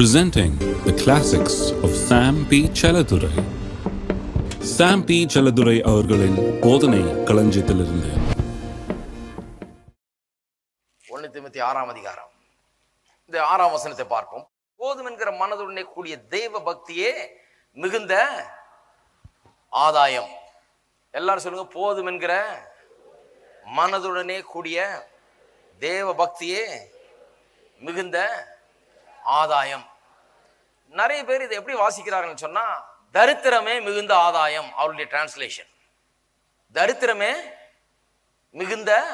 Presenting the classics of Sam P. Chaladurai. Sam P Chelladurai அவர்களின் போதனை களஞ்சியத்திலிருந்து. ஒன்று திமுத்தி ஆறாம் அதிகாரம். இந்த ஆறாம் வசனத்தை பார்ப்போம். போதும் என்கிற மனதுடனே கூடிய தெய்வ பக்தியே மிகுந்த ஆதாயம். எல்லாரும் சொல்லுங்க போதும் என்கிற மனதுடனே கூடிய தேவ பக்தியே மிகுந்த ஆதாயம். நிறைய பேர் இதை எப்படி வாசிக்கிறாங்கன்னு சொன்னா தரித்திரமே மிகுந்த ஆதாயம் அவருடைய டிரான்ஸ்லேஷன் தரித்திரமே மிகுந்த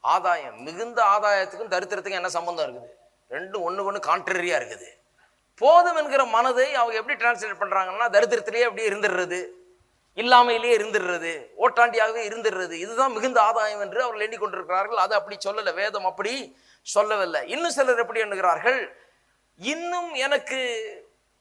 ஆதாயம். மிகுந்த ஆதாயத்துக்கும் தரித்திரத்துக்கும் என்ன சம்பந்தம் இருக்குது? ரெண்டும் ஒன்று ஒன்று கான்ட்ரரியா இருக்குது. போதும் என்கிற மனதை அவங்க எப்படி டிரான்ஸ்லேட் பண்றாங்கன்னா தரித்திரத்திலேயே அப்படியே இருந்துடுறது. இல்லாமையிலேயே இருந்துடுறது. ஓட்டாண்டியாகவே இருந்துடுறது. இதுதான் மிகுந்த ஆதாயம் என்று அவர்கள் எண்ணிக்கொண்டிருக்கிறார்கள். அது அப்படி சொல்லலை. வேதம் அப்படி சொல்லவில்லை. இன்னும் சிலர் எப்படி எண்ணுகிறார்கள்? இன்னும் எனக்கு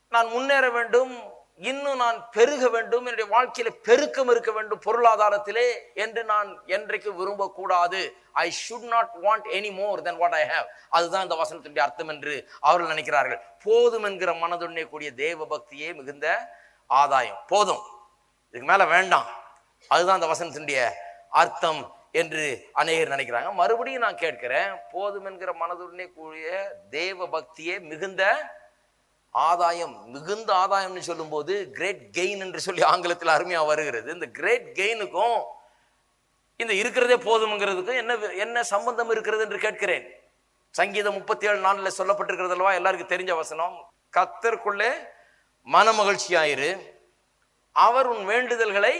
நான் முன்னேற வேண்டும் இன்னும் நான் பெருக வேண்டும் என்னுடைய வாழ்க்கையில பெருக்கம் இருக்க வேண்டும் பொருளாதாரத்திலே என்று நான் என்றைக்கு விரும்பக்கூடாது. I should not want any more than what I have அதுதான் இந்த வசனத்தினுடைய அர்த்தம் என்று அவர்கள் நினைக்கிறார்கள். போதும் என்கிற மனதுடனே கூடிய தேவ பக்தியே மிகுந்த ஆதாயம். போதும். இதுக்கு மேல வேண்டாம். அதுதான் இந்த வசனத்தினுடைய அர்த்தம். என்று அநேகர் நினைக்கிறாங்க. மறுபடியும் நான் கேட்கிறேன் போதும் என்கிற மனதுடனே கூடிய தேவ பக்தியே மிகுந்த ஆதாயம் மிகுந்த ஆதாயம்னு சொல்லும்போது கிரேட் கெயின் என்று சொல்லி ஆங்கிலத்தில் அருமையாக வருகிறது. இந்த கிரேட் கெயினுக்கும் இந்த இருக்கிறதே போதும்ங்கிறதுக்கும் என்ன என்ன சம்பந்தம் இருக்கிறது என்று கேட்கிறேன். சங்கீதம் முப்பத்தி ஏழு நாளில் சொல்லப்பட்டிருக்கிறது அல்லவா? எல்லாருக்கும் தெரிஞ்ச வசனம். கத்தருக்குள்ளே மன மகிழ்ச்சியாயிரு அவர் உன் வேண்டுதல்களை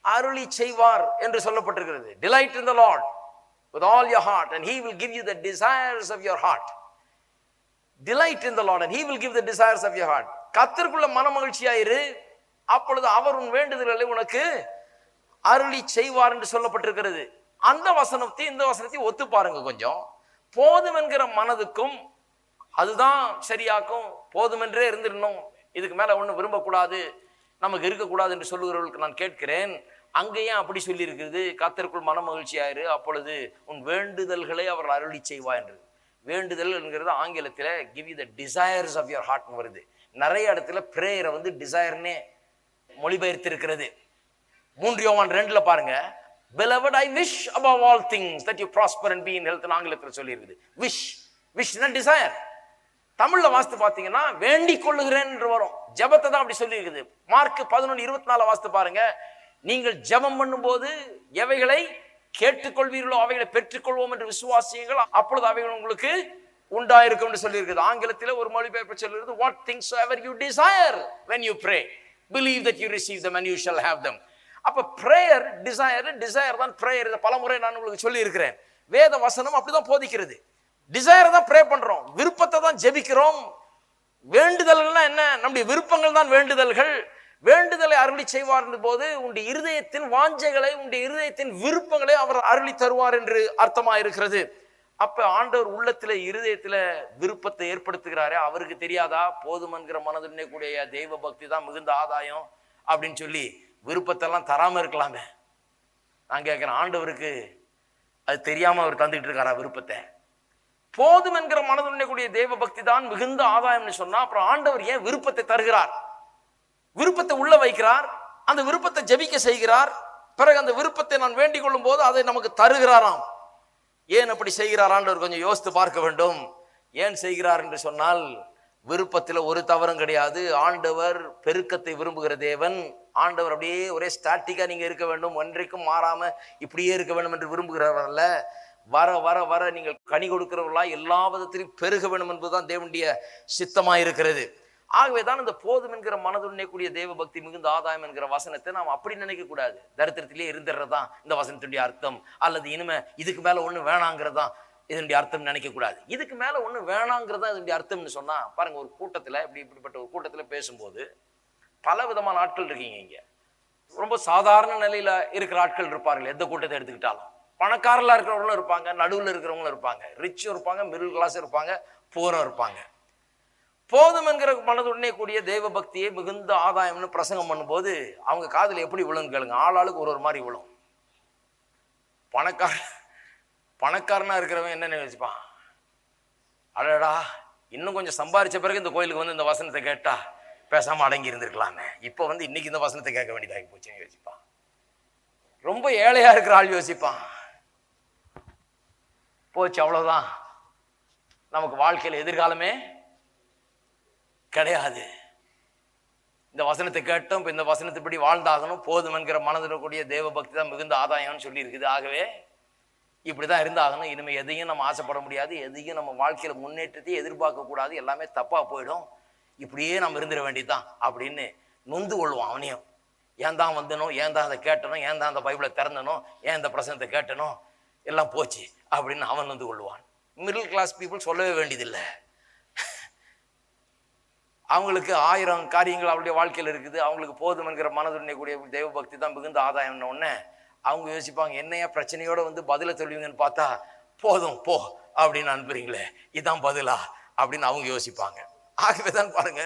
அருளி செய்வார் என்று சொல்லப்பட்டிருக்கிறது. Delight in the Lord with all your heart and he will give you the desires of your heart delight in the Lord and he will give the desires of your heart கத்தருக்குள்ள மன மகிழ்ச்சியாயிரு அப்பொழுது அவர் உன் வேண்டுதல்களை உனக்கு அருளி செய்வார் என்று சொல்லப்பட்டிருக்கிறது. அந்த வசனத்தை இந்த வசனத்தையும் ஒத்து பாருங்க கொஞ்சம். போதும் என்கிற மனதுக்கும் அதுதான் சரியாக்கும். போதுமென்றே இருந்துடணும். இதுக்கு மேல ஒன்றும் விரும்பக்கூடாது. நமக்கு இருக்கக்கூடாது என்று சொல்லுகிறவர்களுக்கு நான் கேட்கிறேன். அங்கேயும் அப்படி சொல்லியிருக்கிறது? கத்தருக்குள் மன மகிழ்ச்சியாயிரு அப்பொழுது உன் வேண்டுதல்களை அவர் அருளி செய்வா என்று. வேண்டுதல் என்கிறது ஆங்கிலத்தில் give you the desires of your ஹார்ட்னு வருது. நிறைய இடத்துல பிரேயரை வந்து டிசையர்னே மொழிபெயர்த்து இருக்கிறது மூன்று யோவான் ரெண்டில் பாருங்க. Beloved I wish above all things that you prosper and be in health ஆங்கிலத்தில் சொல்லியிருக்குது. விஷ் விஷ் தான் டிசையர் தமிழ்ல வாஸ்து பாத்தீங்கன்னா வேண்டிக் கொள்ளுகிறேன் என்று வரும். ஜெபத்தை தான் அப்படி சொல்லி இருக்குது மார்க் பதினொன்று இருபத்தி நாலு வாஸ்து பாருங்க. நீங்கள் ஜெபம் பண்ணும்போது எவைகளை கேட்டுக்கொள்வீர்களோ அவைகளை பெற்றுக்கொள்வோம் என்று விசுவாசியுங்கள். அப்பொழுது அவைகள் உங்களுக்கு உண்டாயிருக்கும் என்று சொல்லியிருக்குது. ஆங்கிலத்தில் ஒரு மொழிபெயர்ப்பு சொல்லிருக்கு what things ever you desire when you pray believe that you receive them and you shall have them அப்போ ப்ரேயர் டிசையர் டிசையர் தான் ப்ரேயர் இதை பலமுறை நான் உங்களுக்கு சொல்லியிருக்கிறேன். வேத வசனம் அப்படிதான் போதிக்கிறது. டிசைரை தான் ப்ரே பண்ணுறோம் விருப்பத்தை தான் ஜெபிக்கிறோம். வேண்டுதல்கள்னா என்ன? நம்முடைய விருப்பங்கள் தான் வேண்டுதல்கள். வேண்டுதலை அருளி செய்வார் போது உடைய இருதயத்தின் வாஞ்சைகளை உன்னுடைய இருதயத்தின் விருப்பங்களை அவர் அருளி தருவார் என்று அர்த்தமா இருக்கிறது அப்ப ஆண்டவர் உள்ளத்துல இருதயத்துல விருப்பத்தை ஏற்படுத்துகிறாரே அவருக்கு தெரியாதா? போதும் என்கிற மனதுடனே கூடிய தெய்வ பக்தி தான் மிகுந்த ஆதாயம் அப்படின்னு சொல்லி விருப்பத்தெல்லாம் தராம இருக்கலாமே நான் கேட்கிறேன் ஆண்டவருக்கு அது தெரியாம அவர் தந்துட்டு இருக்காரா விருப்பத்தை? போதும் என்கிற மனதுடைய கூடிய பக்தி தான் மிகுந்த ஆதாயம்னு சொன்னா அப்புறம் ஆண்டவர் ஏன் விருப்பத்தை தருகிறார்? விருப்பத்தை உள்ள வைக்கிறார் அந்த விருப்பத்தை ஜெபிக்க செய்கிறார் பிறகு அந்த விருப்பத்தை நான் வேண்டிக் கொள்ளும் போது அதை நமக்கு தருகிறாராம். ஏன் அப்படி செய்கிறார் ஆண்டவர்? கொஞ்சம் யோசித்து பார்க்க வேண்டும். ஏன் செய்கிறார் என்று சொன்னால் விருப்பத்தில் ஒரு தவறும் கிடையாது. ஆண்டவர் பெருக்கத்தை விரும்புகிற தேவன். ஆண்டவர் அப்படியே ஒரே ஸ்டாட்டிக்காக நீங்கள் இருக்க வேண்டும். ஒன்றைக்கும் மாறாமல் இப்படியே இருக்க வேண்டும் என்று விரும்புகிறவர் அல்ல. வர வர வர நீங்கள் கனி கொடுக்கிறவர்களா எல்லா விதத்திலும் பெருக வேண்டும் என்பதுதான் தேவனுடைய சித்தமாக இருக்கிறது ஆகவே தான் இந்த போதும் என்கிற மனதுடனே கூடிய தேவ பக்தி மிகுந்த ஆதாயம் என்கிற வசனத்தை நாம் அப்படி நினைக்கக்கூடாது தரித்திரத்திலேயே தரித்திரத்திலே இருந்துடுறது தான் இந்த வசனத்தினுடைய அர்த்தம். அல்லது இனிமே இதுக்கு மேலே ஒன்றும் வேணாங்கிறதான் இதனுடைய அர்த்தம் நினைக்கக்கூடாது இதுக்கு மேலே ஒன்றும் வேணாங்கிறது இதனுடைய அர்த்தம்னு சொன்னால் பாருங்கள் ஒரு கூட்டத்தில் இப்படி இப்படிப்பட்ட ஒரு கூட்டத்தில் பேசும்போது பல விதமான ஆட்கள் இருக்கீங்க இங்கே. ரொம்ப சாதாரண நிலையில் இருக்கிற ஆட்கள் இருப்பார்கள் எந்த கூட்டத்தை எடுத்துக்கிட்டாலும். பணக்காரலாக இருக்கிறவங்களும் இருப்பாங்க நடுவில் இருக்கிறவங்களும் இருப்பாங்க. ரிச்சும் இருப்பாங்க மிடில் கிளாஸ் இருப்பாங்க போரும் இருப்பாங்க. போதும் என்கிற மனதுடனே கூடிய தெய்வ பக்தியை மிகுந்த ஆதாயம்னு பிரசங்கம் பண்ணும்போது அவங்க காதில் எப்படி விழுன்னு கேளுங்க. ஆளாளுக்கு ஒரு ஒரு மாதிரி விழும். பணக்கார பணக்காரனா இருக்கிறவன் என்ன நினைச்சுப்பான்? அடடா இன்னும் கொஞ்சம் சம்பாரிச்ச பிறகு இந்த கோயிலுக்கு வந்து இந்த வசனத்தை கேட்டா பேசாமல் அடங்கி இருந்திருக்கலாமே. இப்போ வந்து இன்னைக்கு இந்த வசனத்தை கேட்க வேண்டியதாகி போச்சுன்னு யோசிப்பான். ரொம்ப ஏழையாக இருக்கிற ஆள் யோசிப்பான். போச்சு அவ்வளோதான் நமக்கு வாழ்க்கையில் எதிர்காலமே கிடையாது. இந்த வசனத்தை கேட்டோம் இப்போ இந்த வசனத்தைப்படி வாழ்ந்தாகணும் போதும் என்கிற மனதில் கூடிய தேவ பக்தி தான் மிகுந்த ஆதாயம்னு சொல்லியிருக்குது. ஆகவே இப்படி தான் இருந்தாகணும். இனிமேல் எதையும் நம்ம ஆசைப்பட முடியாது. எதையும் நம்ம வாழ்க்கையில் முன்னேற்றத்தை எதிர்பார்க்கக்கூடாது எல்லாமே தப்பாக போயிடும். இப்படியே நம்ம இருந்துட வேண்டியதுதான் அப்படின்னு நொந்து கொள்வான் அவனையும். ஏன் தான் வந்தனும் ஏன் தான் அதை கேட்டனும் ஏன் தான் அந்த பைபிளை திறந்தனும் ஏன் இந்த பிரசனத்தை கேட்டனும் எல்லாம் போச்சு அப்படின்னு அவன் வந்து கொள்வான் மிடில் கிளாஸ் பீப்புள் சொல்லவே வேண்டியதில்லை. அவங்களுக்கு ஆயிரம் காரியங்கள் அவருடைய வாழ்க்கையில் இருக்குது. அவங்களுக்கு போதும் என்கிற மனதுடையக்கூடிய கூடிய தெய்வ பக்தி தான் மிகுந்த ஆதாயம்னு உடனே அவங்க யோசிப்பாங்க என்னையா பிரச்சனையோடு வந்து பதிலை சொல்லுவீங்கன்னு பார்த்தா போதும் போ அப்படின்னு அனுப்புறீங்களே இதான் பதிலா? அப்படின்னு அவங்க யோசிப்பாங்க. ஆகவே தான் பாருங்க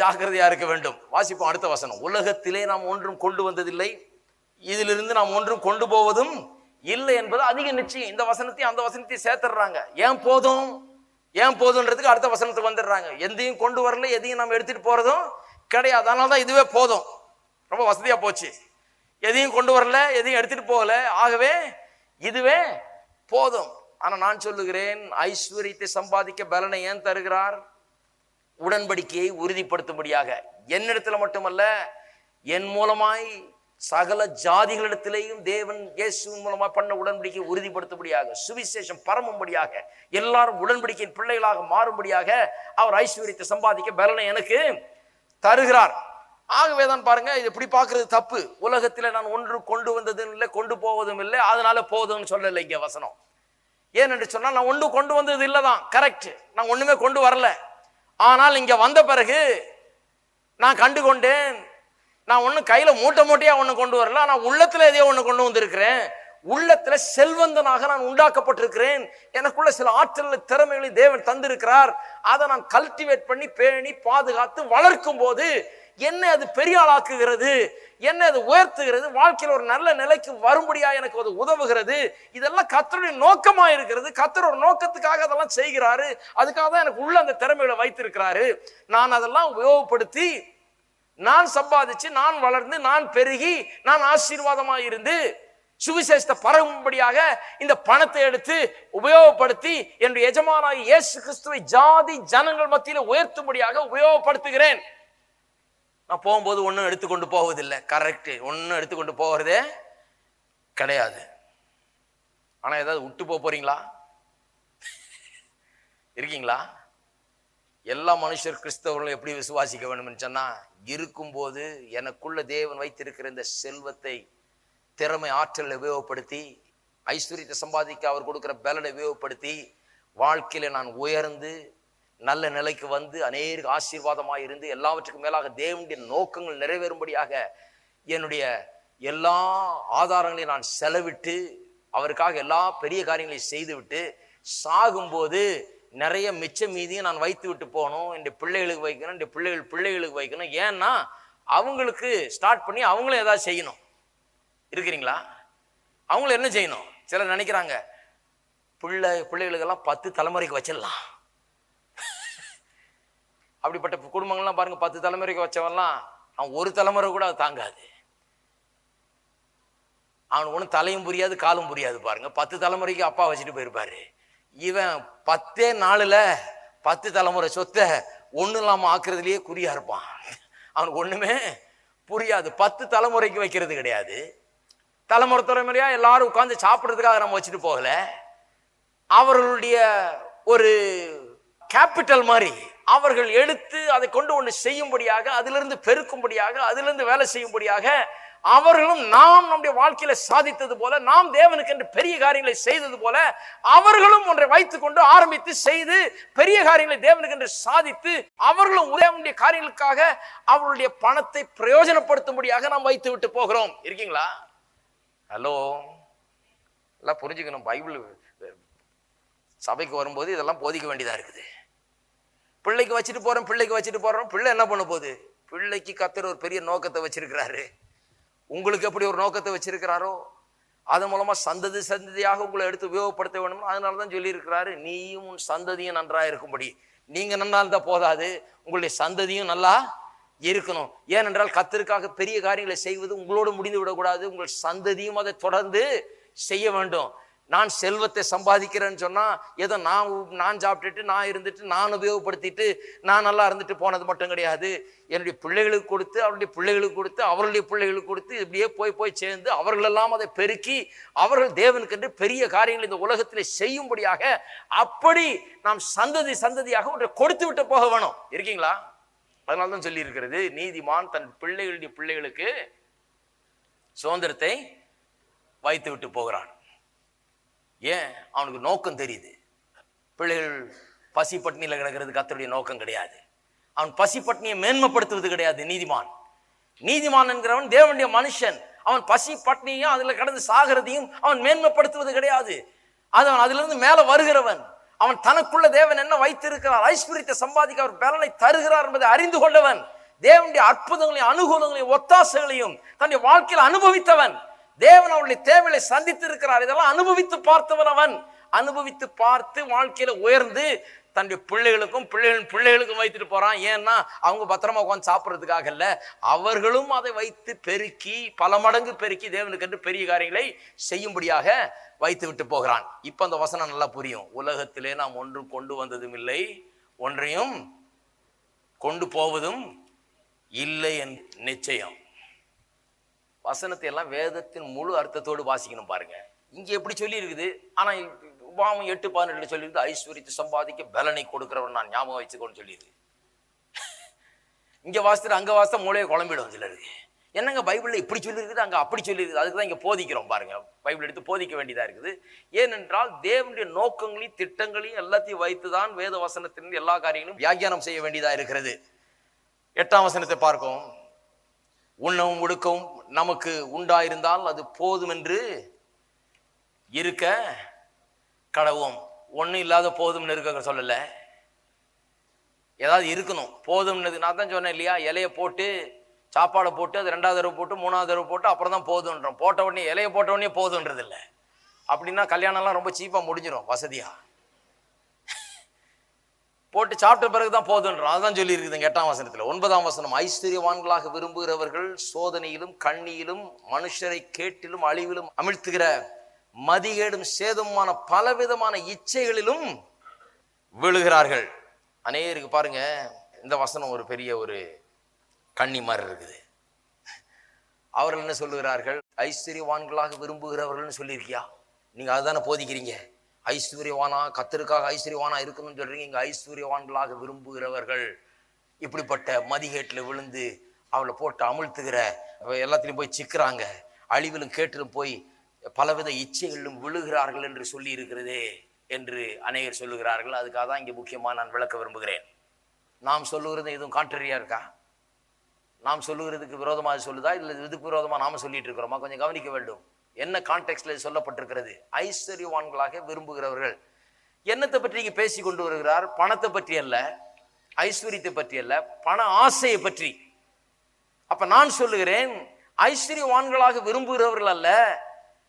ஜாக்கிரதையாக இருக்க வேண்டும். வாசிப்போம் அடுத்த வசனம். உலகத்திலே நாம் ஒன்றும் கொண்டு வந்ததில்லை. இதிலிருந்து நாம் ஒன்றும் கொண்டு போவதும் இல்லை என்பது அதிக நிச்சயம். இந்த வசனத்தையும் அந்த வசனத்தையும் சேர்த்துடுறாங்க. ஏன் போதும்? ஏன் போதுன்றதுக்கு அடுத்த வசனத்துக்கு வந்துடுறாங்க. எதையும் கொண்டு வரல எதையும் நம்ம எடுத்துட்டு போறதும் கிடையாது. அதனால தான் இதுவே போதும். ரொம்ப வசதியா போச்சு. எதையும் கொண்டு வரல எதையும் எடுத்துட்டு போகல. ஆகவே இதுவே போதும். ஆனா நான் சொல்லுகிறேன் ஐஸ்வர்யத்தை சம்பாதிக்க பலனை ஏன் தருகிறார்? உடன்படிக்கையை உறுதிப்படுத்தும்படியாக. என்னிடத்துல மட்டுமல்ல என் மூலமாய் சகல ஜாதிகளிடத்திலேயும் தேவன் இயேசுவின் மூலமாக பண்ண உடன்படிக்கை உறுதிப்படுத்தும்படியாக சுவிசேஷம் பரமும்படியாக எல்லாரும் உடன்படிக்கையின் பிள்ளைகளாக மாறும்படியாக அவர் ஐஸ்வர்யத்தை சம்பாதிக்க பலனை எனக்கு தருகிறார். ஆகவே தான் பாருங்க இது இப்படி பார்க்கறது தப்பு. உலகத்தில் நான் ஒன்று கொண்டு வந்ததும் இல்லை கொண்டு போவதும் இல்லை அதனால போதும்னு சொல்லலை இங்கே வசனம். ஏனென்று சொன்னால் நான் ஒன்று கொண்டு வந்தது இல்லை தான். கரெக்ட் நான் ஒன்றுமே கொண்டு வரல. ஆனால் இங்கே வந்த பிறகு நான் கண்டு கொண்டேன் நான் ஒன்றும் கையில் மூட்டை மூட்டையாக ஒன்று கொண்டு வரல நான் உள்ளத்தில் எதையோ ஒன்று கொண்டு வந்திருக்கிறேன். உள்ளத்தில் செல்வந்தனாக நான் உண்டாக்கப்பட்டிருக்கிறேன். எனக்குள்ள சில ஆற்றல் திறமைகளை தேவன் தந்திருக்கிறார். அதை நான் கல்டிவேட் பண்ணி பேணி பாதுகாத்து வளர்க்கும் போது என்னை அது பெரிய ஆளாக்குகிறது. என்னை அது உயர்த்துகிறது. வாழ்க்கையில் ஒரு நல்ல நிலைக்கு வரும்படியா எனக்கு அது உதவுகிறது. இதெல்லாம் கத்தருடைய நோக்கமா இருக்கிறது கத்தர் ஒரு நோக்கத்துக்காக அதெல்லாம் செய்கிறாரு. அதுக்காக தான் எனக்கு உள்ள அந்த திறமைகளை வைத்திருக்கிறாரு. நான் அதெல்லாம் உபயோகப்படுத்தி நான் சம்பாதிச்சு நான் வளர்ந்து நான் பெருகி நான் ஆசீர்வாதமாக இருந்து சுவிசேஷத்தை பரவும்படியாக இந்த பணத்தை எடுத்து உபயோகப்படுத்தி என்னுடைய எஜமானாக இயேசு கிறிஸ்துவை ஜாதி ஜனங்கள் மத்தியில் உயர்த்தும்படியாக உபயோகப்படுத்துகிறேன். நான் போகும்போது ஒன்றும் எடுத்துக்கொண்டு போவதில்லை. கரெக்டு ஒன்றும் எடுத்துக்கொண்டு போகிறதே கிடையாது. ஆனால் ஏதாவது விட்டு போக போறீங்களா? இருக்கீங்களா? எல்லா மனுஷர் கிறிஸ்தவர்களும் எப்படி விசுவாசிக்க வேணும்னு சொன்னால் இருக்கும்போது எனக்குள்ள தேவன் வைத்திருக்கிற இந்த செல்வத்தை திறமை ஆற்றலை உபயோகப்படுத்தி ஐஸ்வர்யத்தை சம்பாதிக்க அவர் கொடுக்குற பலனை உபயோகப்படுத்தி வாழ்க்கையில் நான் உயர்ந்து நல்ல நிலைக்கு வந்து அநேக ஆசீர்வாதமாக இருந்து எல்லாவற்றுக்கும் மேலாக தேவனுடைய நோக்கங்கள் நிறைவேறும்படியாக என்னுடைய எல்லா ஆதாரங்களையும் நான் செலவிட்டு அவருக்காக எல்லா பெரிய காரியங்களையும் செய்துவிட்டு சாகும்போது நிறைய மிச்ச மீதியும் நான் வைத்து விட்டு போகணும். இந்த பிள்ளைகளுக்கு வைக்கணும் இந்த பிள்ளைகள் பிள்ளைகளுக்கு வைக்கணும். ஏன்னா அவங்களுக்கு ஸ்டார்ட் பண்ணி அவங்களும் ஏதாவது செய்யணும். இருக்கிறீங்களா? அவங்களும் என்ன செய்யணும்? சிலர் நினைக்கிறாங்க பிள்ளை பிள்ளைகளுக்கெல்லாம் பத்து தலைமுறைக்கு வச்சிடலாம். அப்படிப்பட்ட குடும்பங்கள்லாம் பாருங்க பத்து தலைமுறைக்கு வச்சவன்லாம் அவன் ஒரு தலைமுறை கூட அது தாங்காது. அவனுக்கு ஒன்றும் தலையும் புரியாது காலும் புரியாது பாருங்க. பத்து தலைமுறைக்கு அப்பா வச்சுட்டு போயிருப்பாரு. இவன் பத்தே நாளில் பத்து தலைமுறை சொத்தை ஒன்றும் இல்லாமல் ஆக்குறதுலேயே குறியா இருப்பான். அவனுக்கு ஒன்றுமே புரியாது. பத்து தலைமுறைக்கு வைக்கிறது கிடையாது. தலைமுறை தலைமுறையாக எல்லாரும் உட்காந்து சாப்பிட்றதுக்காக நம்ம வச்சுட்டு போகல. அவர்களுடைய ஒரு கேபிட்டல் மாதிரி அவர்கள் எடுத்து அதை கொண்டு ஒன்று செய்யும்படியாக அதிலிருந்து பெருக்கும்படியாக அதிலிருந்து வேலை செய்யும்படியாக அவர்களும் நாம் நம்முடைய வாழ்க்கையில சாதித்தது போல நாம் தேவனுக்கு என்று பெரிய காரியங்களை செய்தது போல அவர்களும் ஒன்றை வைத்துக் கொண்டு ஆரம்பித்து செய்து பெரிய காரியங்களை தேவனுக்கு என்று சாதித்து அவர்களும் தேவனுடைய காரியங்களுக்காக அவர்களுடைய பணத்தை பிரயோஜனப்படுத்தும்படியாக நாம் வைத்து விட்டு போகிறோம். இருக்கீங்களா? ஹலோ? எல்லாம் புரிஞ்சுக்கணும். பைபிள் சபைக்கு வரும்போது இதெல்லாம் போதிக்க வேண்டியதா இருக்குது. பிள்ளைக்கு வச்சுட்டு போறோம் பிள்ளைக்கு வச்சுட்டு போறோம். பிள்ளை என்ன பண்ண போகுது? பிள்ளைக்கு கத்துற ஒரு பெரிய நோக்கத்தை வச்சிருக்கிறாரு. உங்களுக்கு எப்படி ஒரு நோக்கத்தை வச்சிருக்கிறாரோ அது மூலமாக சந்ததி சந்ததியாக உங்களை எடுத்து உபயோகப்படுத்த வேணும் அதனால தான் சொல்லியிருக்கிறாரு. நீயும் உன் சந்ததியும் நன்றாக இருக்கும்படி. நீங்கள் நல்லா இருந்தால் போதாது. உங்களுடைய சந்ததியும் நல்லா இருக்கணும். ஏனென்றால் கத்திற்காக பெரிய காரியங்களை செய்வது உங்களோடு முடிந்து விடக்கூடாது. உங்கள் சந்ததியும் அதை தொடர்ந்து செய்ய வேண்டும். நான் செல்வத்தை சம்பாதிக்கிறேன்னு சொன்னால் ஏதோ நான் நான் சாப்பிட்டுட்டு நான் இருந்துட்டு நான் உபயோகப்படுத்திட்டு நான் நல்லா இருந்துட்டு போனது மட்டும் கிடையாது. என்னுடைய பிள்ளைகளுக்கு கொடுத்து அவருடைய பிள்ளைகளுக்கு கொடுத்து அவருடைய பிள்ளைகளுக்கு கொடுத்து இப்படியே போய் போய் சேர்ந்து அவர்களெல்லாம் அதை பெருக்கி அவர்கள் தேவனுக்கென்று பெரிய காரியங்களை இந்த உலகத்திலே செய்யும்படியாக அப்படி நாம் சந்ததி சந்ததியாக ஒன்றை கொடுத்து விட்டு போக வேணும். இருக்கீங்களா? அதனால தான் சொல்லியிருக்கிறது நீதிமான் தன் பிள்ளைகளுடைய பிள்ளைகளுக்கு சுதந்திரத்தை வைத்து விட்டு போகிறான். ஏன்? அவனுக்கு நோக்கம் தெரியுது. பிள்ளைகள் பசி பட்டினியில் கிடக்கிறது கத்தருடைய நோக்கம் கிடையாது. அவன் பசி பட்டினியை மேன்மைப்படுத்துவது கிடையாது நீதிமான். நீதிமான் என்கிறவன் தேவனுடைய மனுஷன். அவன் பசி பட்னியும் அதில் கடந்து சாகிறதையும் அவன் மேன்மைப்படுத்துவது கிடையாது. அது அவன் அதிலிருந்து மேலே வருகிறவன். அவன் தனக்குள்ள தேவன் என்ன வைத்திருக்கிறார்? ஐஸ்வர்யத்தை சம்பாதிக்க அவர் பலனை தருகிறார் என்பதை அறிந்து கொண்டவன். தேவனுடைய அற்புதங்களையும் அனுகூலங்களையும் ஒத்தாசைகளையும் தன்னுடைய வாழ்க்கையில் அனுபவித்தவன். தேவன் அவருடைய தேவையை சந்தித்து இருக்கிறார் இதெல்லாம் அனுபவித்து பார்த்தவன் அவன். அனுபவித்து பார்த்து வாழ்க்கையில உயர்ந்து தன்னுடைய பிள்ளைகளுக்கும் பிள்ளைகளின் பிள்ளைகளுக்கும் வைத்துட்டு போறான். ஏன்னா அவங்க பத்திரமா உட்காந்து சாப்பிட்றதுக்காக இல்ல. அவர்களும் அதை வைத்து பெருக்கி பல மடங்கு பெருக்கி தேவனுக்கு என்று பெரிய காரியங்களை செய்யும்படியாக வைத்து விட்டு போகிறான். இப்ப அந்த வசனம் நல்லா புரியும். உலகத்திலே நாம் ஒன்றும் கொண்டு வந்ததும் இல்லை ஒன்றையும் கொண்டு போவதும் இல்லை என் நிச்சயம். வசனத்தை எல்லாம் வேதத்தின் முழு அர்த்தத்தோடு வாசிக்கணும் பாருங்க. இங்கே எப்படி சொல்லியிருக்குது? ஆனால் உபாமம் எட்டு பதினெட்டுல சொல்லியிருக்கு ஐஸ்வர்யத்தை சம்பாதிக்க பலனை கொடுக்குறவன் நான் ஞாபகம் வச்சுக்கோன்னு சொல்லியிருக்கு. இங்கே வாசித்துட்டு அங்கே வாசித்தா மூளையை குழம்பிடும் சிலருக்கு. என்னங்க பைபிளில் இப்படி சொல்லியிருக்குது? அங்கே அப்படி சொல்லியிருக்குது? அதுக்கு தான் இங்கே போதிக்கிறோம் பாருங்க. பைபிள் எடுத்து போதிக்க வேண்டியதாக இருக்குது. ஏனென்றால் தேவனுடைய நோக்கங்களையும் திட்டங்களையும் எல்லாத்தையும் வைத்து தான் வேத வசனத்திலிருந்து எல்லா காரியங்களும் வியாக்கியானம் செய்ய வேண்டியதாக இருக்கிறது. எட்டாம் வசனத்தை பார்க்கும். உண்ணவும் உடுக்கவும் நமக்கு உண்டாயிருந்தால் அது போதும் என்று இருக்க கடவும் ஒன்றும் இல்லாத போதும்னு இருக்க சொல்லலை. ஏதாவது இருக்கணும். போதும்னது நான் தான் சொன்னேன் இல்லையா? இலையை போட்டு சாப்பாடை போட்டு அது ரெண்டாவது தடவை போட்டு மூணாவது தடவை போட்டு அப்புறம் தான் போதுன்றோம். போட்ட உடனே இலையை போட்ட உடனே போதுன்றது இல்லை அப்படின்னா கல்யாணம்லாம் ரொம்ப சீப்பாக முடிஞ்சிடும் வசதியாக போட்டு சாப்பிட்ட பிறகு தான் போதுன்றான் அதுதான் சொல்லி எட்டாம் வசனத்தில். ஒன்பதாம் வசனம் ஐஸ்வர்யவான்களாக விரும்புகிறவர்கள் சோதனையிலும் கண்ணியிலும் மனுஷரை கேட்டிலும் அழிவிலும் அமிழ்த்துகிற மதிகேடும் சேதமான பலவிதமான இச்சைகளிலும் விழுகிறார்கள். அநேகருக்கு பாருங்க இந்த வசனம் ஒரு பெரிய ஒரு கண்ணி மாதிரி இருக்குது. அவர்கள் என்ன சொல்லுகிறார்கள்? ஐஸ்வர்யவான்களாக விரும்புகிறவர்கள்னு சொல்லியிருக்கியா? நீங்கள் அதுதானே போதிக்கிறீங்க? ஐஸ்வர்யவானா கத்தருக்காக ஐஸ்வர்யவானா இருக்கணும்னு சொல்றீங்க. இங்கே ஐஸ்வர்யவான்களாக விரும்புகிறவர்கள் இப்படிப்பட்ட மதிகேட்டில் விழுந்து அவளை போட்டு அமுழ்த்துகிற எல்லாத்துலேயும் எல்லாத்திலையும் போய் சிக்கிறாங்க. அழிவிலும் கேட்டிலும் போய் பலவித இச்சைகளிலும் விழுகிறார்கள் என்று சொல்லி இருக்கிறதே என்று அநேகர் சொல்லுகிறார்கள். அதுக்காக தான் இங்கே முக்கியமாக நான் விளக்க விரும்புகிறேன். நாம் சொல்லுகிறது எதுவும் கான்ட்ரரியா இருக்கா? நாம் சொல்லுகிறதுக்கு விரோதமாக சொல்லுதா? இல்லை இதுக்கு விரோதமாக நாம சொல்லிட்டு இருக்கிறோமா? கொஞ்சம் கவனிக்க வேண்டும். என்ன கான்டெக்ட்ல சொல்லப்பட்டிருக்கிறது? ஐஸ்வர்யவான்களாக விரும்புகிறவர்கள். என்னத்தை பற்றி இங்கே பேசி கொண்டு வருகிறார்? பணத்தை பற்றி அல்ல ஐஸ்வர்யத்தை பற்றி அல்ல பண ஆசையை பற்றி. அப்ப நான் சொல்லுகிறேன் ஐஸ்வர்யவான்களாக விரும்புகிறவர்கள் அல்ல.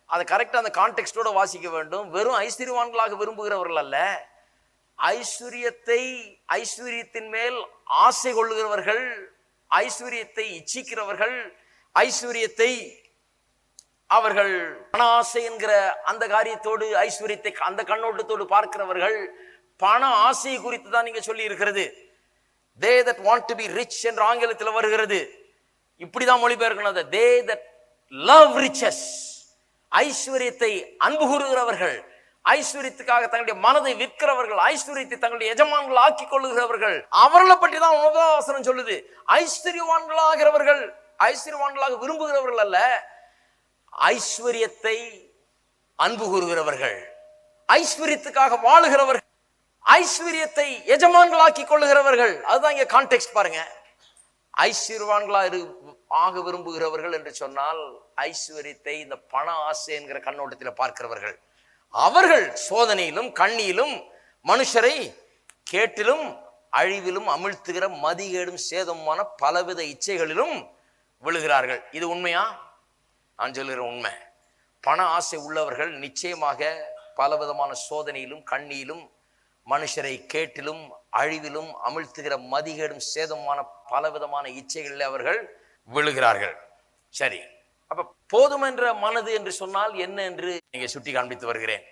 அதை கரெக்டாக அந்த கான்டெக்ட்டோட வாசிக்க வேண்டும். வெறும் ஐஸ்வர்யவான்களாக விரும்புகிறவர்கள் அல்ல. ஐஸ்வர்யத்தை ஐஸ்வர்யத்தின் மேல் ஆசை கொள்ளுகிறவர்கள் ஐஸ்வர்யத்தை இச்சிக்கிறவர்கள் ஐஸ்வர்யத்தை அவர்கள் பண ஆசை என்கிற அந்த காரியத்தோடு ஐஸ்வர்யத்தை அந்த கண்ணோட்டத்தோடு பார்க்கிறவர்கள் பண ஆசை குறித்து தான் நீங்க சொல்லி இருக்கிறது they that want to be rich என்ற ஆங்கிலத்தில் வருகிறது. இப்படிதான் மொழிபெயர்க்கணும் அதை. தே தட் லவ் ரிச்சஸ் ஐஸ்வர்யத்தை அன்பு கூறுகிறவர்கள் ஐஸ்வர்யத்துக்காக தங்களுடைய மனதை விற்கிறவர்கள் ஐஸ்வர்யத்தை தங்களுடைய எஜமான்கள் ஆக்கிக் கொள்ளுகிறவர்கள் அவர்களை பற்றி தான் உபவாசனம் சொல்லுது. ஐஸ்வர்யவான்களாகிறவர்கள் ஐஸ்வர்யவான்களாக விரும்புகிறவர்கள் அல்ல ஐஸ்வர்யத்தை அன்பு கூறுகிறவர்கள் ஐஸ்வர்யத்துக்காக வாழுகிறவர்கள் ஐஸ்வர்யத்தை எஜமான்களாக்கி கொள்ளுகிறவர்கள். அதுதான் இங்க கான்டெக்ட் பாருங்க. ஐஸ்வர்வான்களா இரு ஆக விரும்புகிறவர்கள் என்று சொன்னால் ஐஸ்வர்யத்தை இந்த பண ஆசை என்கிற கண்ணோட்டத்தில் பார்க்கிறவர்கள். அவர்கள் சோதனையிலும் கண்ணியிலும் மனுஷரை கேட்டிலும் அழிவிலும் அமிழ்த்துகிற மதிகேடும் சேதமான பலவித இச்சைகளிலும் விழுகிறார்கள். இது உண்மையா? நான் சொல்லுகிற உண்மை. பண ஆசை உள்ளவர்கள் நிச்சயமாக பலவிதமான சோதனையிலும் கண்ணியிலும் மனுஷரை கேட்டிலும் அழிவிலும் அமிழ்த்துகிற மதிகேடும் சேதமான பலவிதமான இச்சைகளில் அவர்கள் விழுகிறார்கள். சரி. அப்ப போதும் என்ற மனது என்று சொன்னால் என்ன என்று நீங்க சுட்டி காண்பித்து வருகிறேன்.